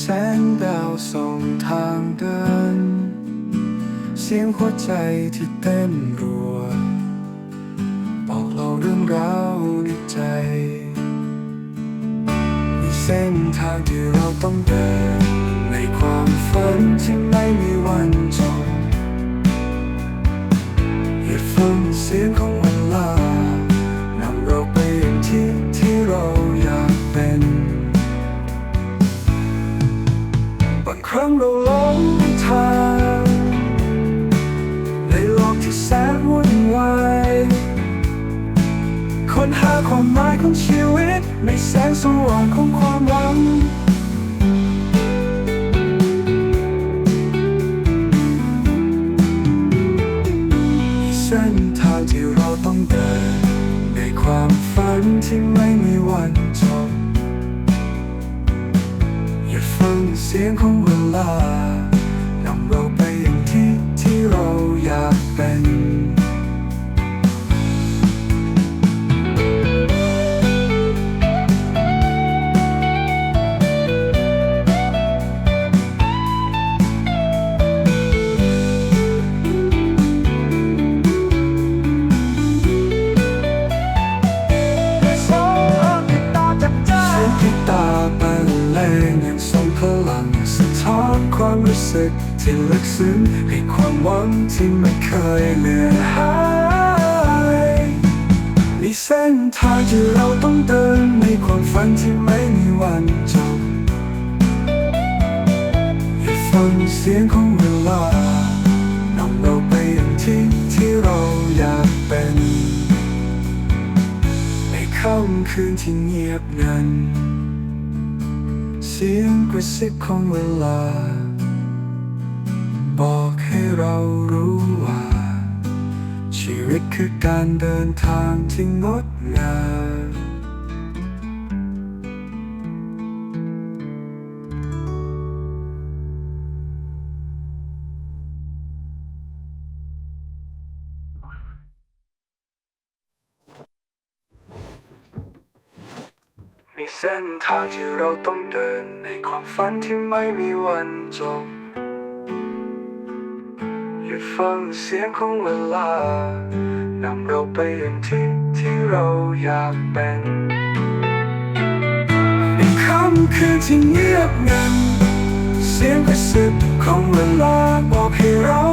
แสงดาวส่องทางเดิน เสียงหัวใจที่เต้นรัว บอกเราเรื่องราวในใจ มีเส้นทางที่เราต้องเดิน ในความฝันที่ไม่มีวันจบอย่าฟังเสียงของ ครั้งเราหลงทางในโลกที่แสนวุ่นวายค้นหาความหมายของชีวิต ในแสงสว่างของความหวังเส้นทางที่เราต้องเดิน ในความฝันที่ไม่มีวันจบ อย่าฟัง อนความรู้สึกที่ลึกซึ้งให้ความหวังที่ไม่เคยเลือนหายมีเส้นทางที่เราต้องเดินในความฝันที่ไม่มีวันจบอย่าฟังเสียงของเวลานำเราไปอย่างที่ที่เราอยากเป็น ในค่ำคืนที่เงียบงัน เสียงกระซิบของเวลา บอกให้เรารู้ว่า ชีวิตคือการเดินทางที่งดงาม มีเส้นทางที่เราต้องเดินในความฝันที่ไม่มีวันจบหยุดฟังเสียงของเวลานำเราไปยังที่ที่เราอยากเป็นในค่ำคืนที่เงียบงันเสียงกระซิบของเวลาบอกให้เรา